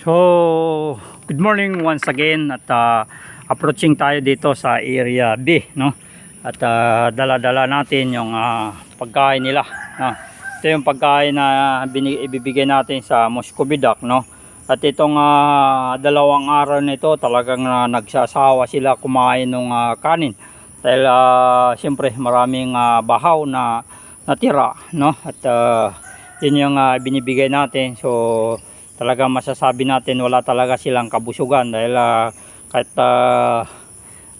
So, good morning once again at uh, approaching tayo dito sa area B, no? At uh, dala-dala natin yung uh, pagkain nila, no? Ito yung pagkain na ibibigay natin sa Muscovy Duck, no? At itong uh, dalawang araw nito talagang uh, nagsasawa sila kumain ng uh, kanin. Dahil uh, siyempre maraming uh, bahaw na natira, no? At uh, yun yung uh, binibigay natin. So, talaga masasabi natin wala talaga silang kabusugan dahil ah, kahit ah,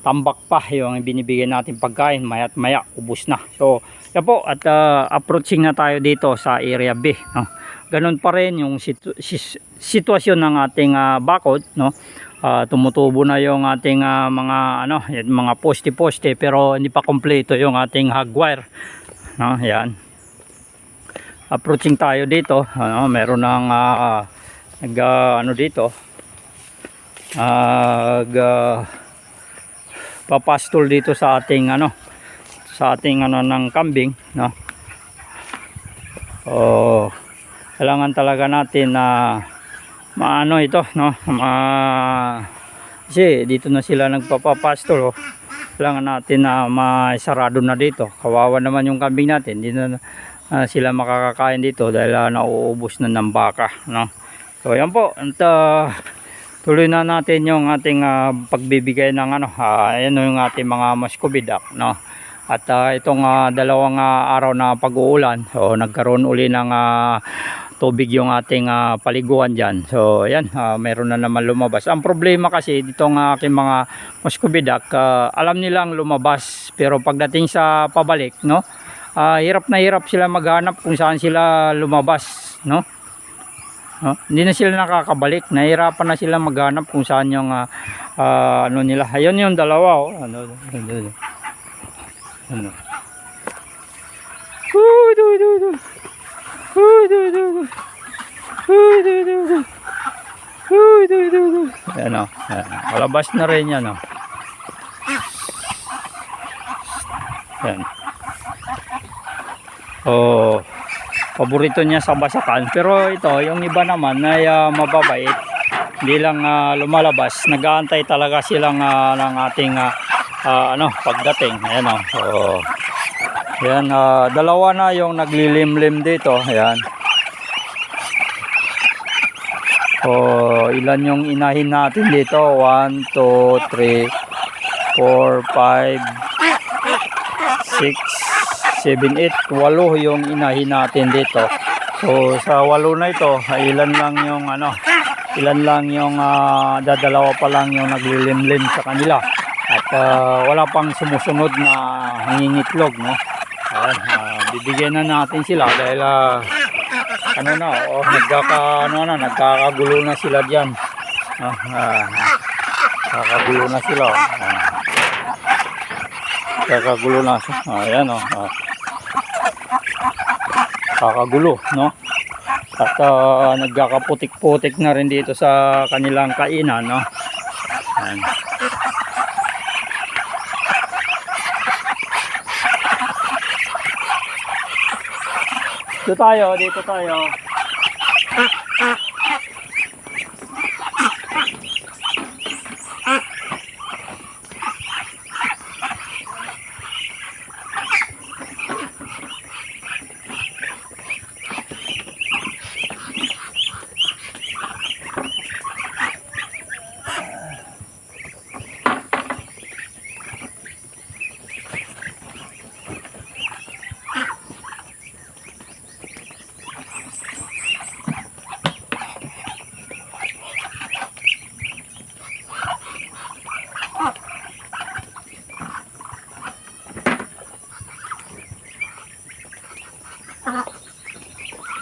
tambak pa yung binibigay natin pagkain maya't maya ubus na. So yan po at ah, approaching na tayo dito sa area B no? ganun pa rin yung situ- sitwasyon ng ating ah, bakod no? Ah, tumutubo na yung ating ah, mga ano yung mga poste-poste pero hindi pa kompleto yung ating hagwire no? Yan. Approaching tayo dito ano meron ng ah, nag ah, ano dito. Nag ah, papastol dito sa ating ano sa ating ano ng kambing no? Oh kailangan talaga natin na maano ito no? Ma kasi dito na sila nagpapapastol oh. kailangan natin na maisarado na dito. Kawawa naman yung kambing natin. Hindi na ah, sila makakakain dito dahil ah, nauubos na ng baka no So yan po, at uh, tuloy na natin yung ating ah, pagbibigay ng ano, ah, ayan yung ating mga muscovy duck, no. At ah, itong ah, dalawang ah, araw na pag-uulan, so nagkaroon uli ng ah, tubig yung ating ah, paliguan diyan. So ayan, ah, meron na naman lumabas. Ang problema kasi ditong aking mga muscovy duck, ah, alam nilang lumabas pero pagdating sa pabalik, no, ah, hirap na hirap sila maghanap kung saan sila lumabas, no. No? Hindi na sila nakakabalik. Nahirapan na sila maghanap kung saan yung ah, ah, ano nila. Ayun yung dalawa oh. Ano, ano, ano. ano. Huy, du, du, du. Huy, du, du, du. Huy, du, du, du. Huy, du, du, du. Ayan o. Ayan. Malabas na rin yan o. Ayan. Oh paborito niya sa basakan pero ito yung iba naman ay ah, mababait. Hindi lang ah, lumalabas. Nag-aantay talaga silang ah, ng ating ah, ah, ano pagdating. Ayan oh. oh. Ayan, ah, dalawa na yung naglilimlim dito. Ayan. Oh, ilan yung inahin natin dito? 1, 2, 3 4, 5 6 7, 8, 8 yung inahin natin dito. So sa walo na ito, ay ilan lang yung ano, ilan lang yung ah, dadalawa pa lang yung naglilimlim sa kanila. At ah, wala pang sumusunod na hangingitlog, no? Ayan, ah, bibigyan na natin sila dahil ah, ano na, oh, nagkaka, ano na, nagkakagulo na sila diyan. No? Ah, nagkakagulo na sila. Oh. Ah. Nagkakagulo na. Ah, ayan, oh. Ah kakagulo no? At uh, nagkakaputik-putik na rin dito sa kanilang kainan no? Ayan. dito tayo dito tayo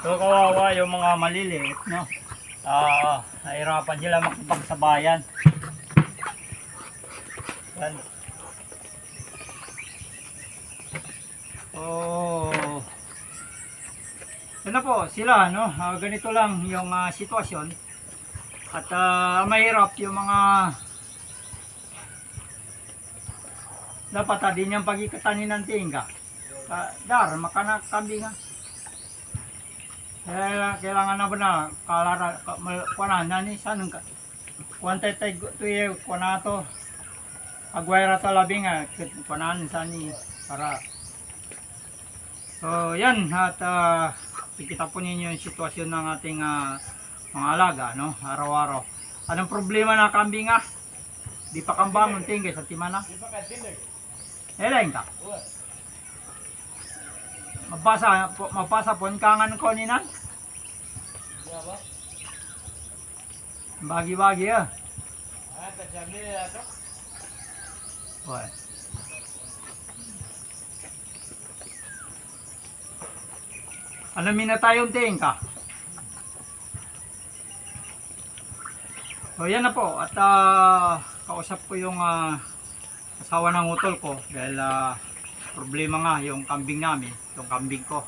So kawawa yung mga maliliit, no? Ah, nahirapan sila makipagsabayan. Yan. Oh. Ano po, sila, no? Ah, ganito lang yung ah, sitwasyon. At ah, mahirap yung mga dapat ah, din yung pagkikatanin ng tingga. Ah, dar, makanak Kaya kailangan na ba na kalara kuana nani sanang ka. Kuanta tay tuye kuana to. Agwera to labing nga kit kuanan sani para So yan at uh, kita po ninyo yung sitwasyon ng ating ah, mga alaga no araw-araw. Anong problema na kambing ah? Di pa kambangon tingge sa timana. Eleng ka. Mapasa po mapasa po ang kangan ko ni nan. Bagi-bagi ah. Oy. Ano mina tayong ting ka? So yan na po at ah, kausap ko yung ah, asawa ng utol ko dahil ah, problema nga yung kambing namin, yung kambing ko.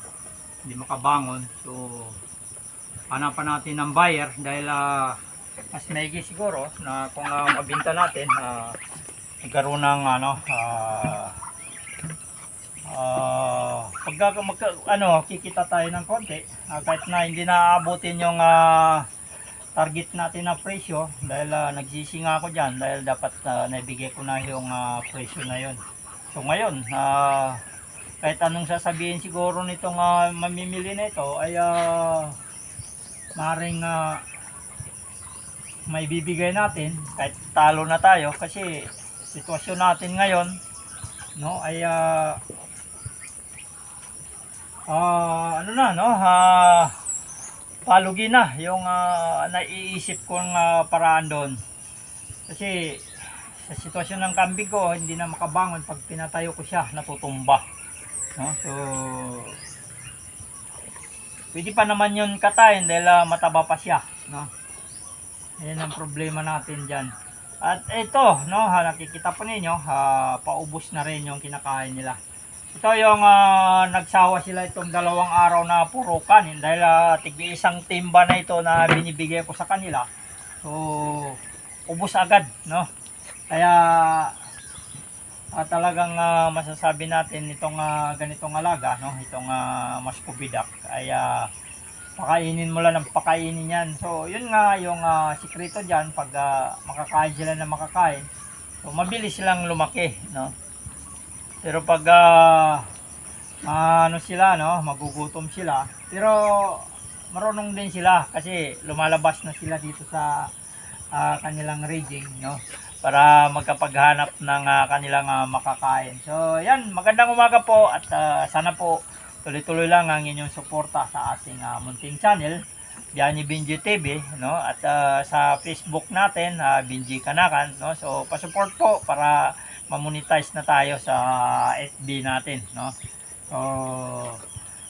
Hindi makabangon. So hanapan natin ng buyer dahil ah, mas maigi siguro na kung uh, mabinta natin ah, nagkaroon ng ano ah ah, pagka magka, ano kikita tayo ng konti ah, kahit na hindi naaabutin yung ah, target natin na presyo dahil ah, nagsisi nga ako dyan dahil dapat ah, naibigay ko na yung ah, presyo na yun so ngayon ah, kahit anong sasabihin siguro nitong ah, mamimili nito ay ah, maring ah, may bibigay natin kahit talo na tayo kasi sitwasyon natin ngayon no ay ah, ah, ano na no ah, palugi na yung ah, naiisip kong ah, paraan doon. Kasi sa sitwasyon ng kambing ko hindi na makabangon pag pinatayo ko siya natutumba. No? So pwede pa naman yun katayin dahil ah, mataba pa siya no? Yan ang problema natin dyan. At ito no ha, nakikita po ninyo ha, paubos na rin yung kinakain nila. Ito yung ah, nagsawa sila itong dalawang araw na puro kanin dahil uh, tigbi isang timba na ito na binibigay ko sa kanila. So, ubos agad, no? Kaya ah, talagang ah, masasabi natin itong ah, ganitong alaga, no? Itong uh, muscovidac ay ah, pakainin mo lang ng pakainin yan. So, yun nga yung ah, sikreto diyan pag ah, makakain sila na makakain. So, mabilis silang lumaki, no? Pero pag ah, ano sila no, magugutom sila. Pero marunong din sila kasi lumalabas na sila dito sa ah, kanilang raging no para magkapaghanap ng ah, kanilang ah, makakain. So, yan, magandang umaga po at ah, sana po tuloy-tuloy lang ang inyong suporta sa ating ah, munting channel. Diyan Binji TV, no? At ah, sa Facebook natin, uh, Binji Kanakan, no? So, pa-support po para ma-monetize na tayo sa FB natin, no? So,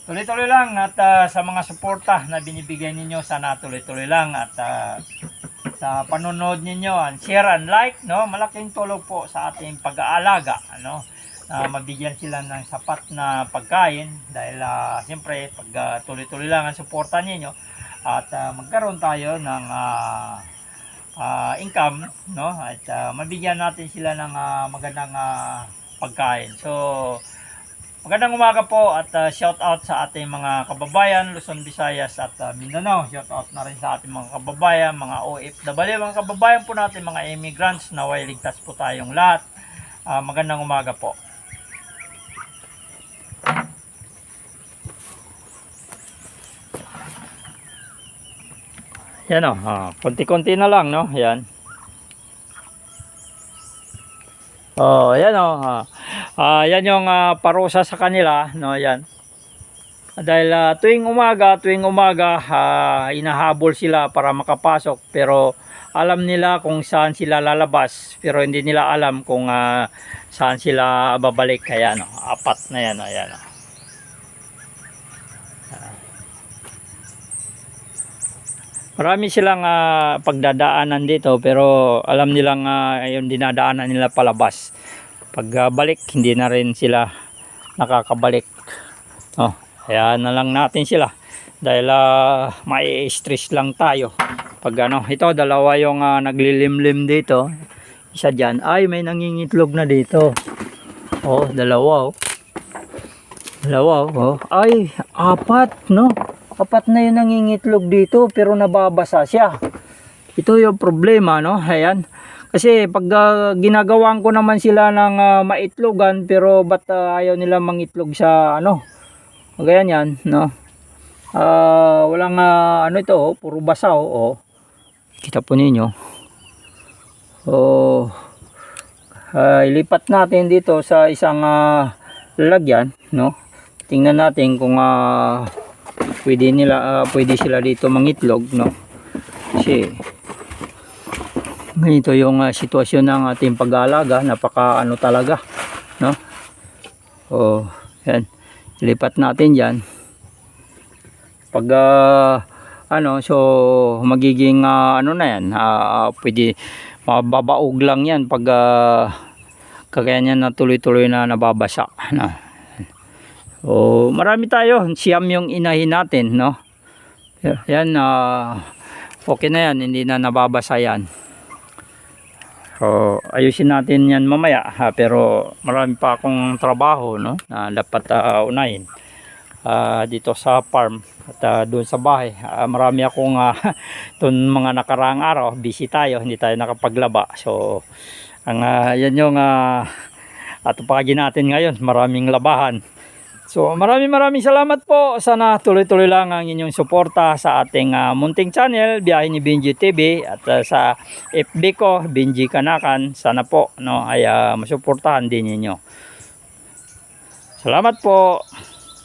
tuloy-tuloy lang at ah, sa mga suporta na binibigay ninyo, sana tuloy-tuloy lang at ah, sa panonood ninyo, and share and like, no? Malaking tulong po sa ating pag-aalaga, ano? na mabigyan sila ng sapat na pagkain dahil ah, siyempre pag ah, tuloy-tuloy lang ang suporta ninyo at ah, magkaroon tayo ng ah, ah, income no at ah, mabigyan natin sila ng ah, magandang ah, pagkain so magandang umaga po at ah, shout out sa ating mga kababayan Luzon, Visayas at ah, Mindanao shout out na rin sa ating mga kababayan mga OFW mga kababayan po natin mga immigrants naway ligtas po tayong lahat Ah, magandang umaga po Yan o, ah, konti-konti na lang, no? Yan. Oh, yan o. ah. Ah, yan yung ah, parusa sa kanila, no? Yan. Dahil ah, tuwing umaga, tuwing umaga, ah, inahabol sila para makapasok. Pero alam nila kung saan sila lalabas. Pero hindi nila alam kung ah, saan sila babalik. Kaya, no? Apat na yan, o. Yan, o. Marami silang ah, pagdadaanan dito pero alam nilang uh, yung dinadaanan nila palabas. Pag ah, balik hindi na rin sila nakakabalik. Oh, kaya na lang natin sila dahil uh, mai-stress lang tayo. Pag ano, ito dalawa yung ah, naglilimlim dito. Isa diyan ay may nangingitlog na dito. Oh, dalawa oh. Dalawa oh. Ay, apat no. apat na yung nangingitlog dito pero nababasa siya. Ito yung problema, no? Ayan. Kasi pag ah, ginagawan ko naman sila ng ah, maitlogan pero ba't ah, ayaw nila mangitlog sa ano? Ganyan yan, no? Ah, walang ah, ano ito, oh, puro basa oh. oh. Kita po ninyo. Oh. ah, ilipat natin dito sa isang ah, lalagyan, no? Tingnan natin kung ah, pwede nila ah, pwede sila dito mangitlog, no? Kasi ganito yung ah, sitwasyon ng ating pag-aalaga, napaka ano talaga, no? Oh, yan. Lipat natin 'yan. Pag ah, ano, so magiging ah, ano na 'yan, ah, pwede mababaog lang 'yan pag ah, kagaya na tuloy-tuloy na nababasa, no? So, marami tayo, siyam yung inahin natin, no? Yan, ah, okay na yan, hindi na nababasa yan. So, ayusin natin yan mamaya, ha? pero marami pa akong trabaho, no? Na dapat ah, unahin. Ah, dito sa farm at ah, doon sa bahay. Ah, marami akong uh, mga nakaraang araw, busy tayo, hindi tayo nakapaglaba. So, ang ah, yan yung uh, atupagin natin ngayon, maraming labahan. So maraming maraming salamat po. Sana tuloy-tuloy lang ang inyong suporta sa ating ah, munting channel, Biyahe ni Benji TV at ah, sa FB ko, Benji Kanakan. Sana po no ay ah, masuportahan din ninyo. Salamat po.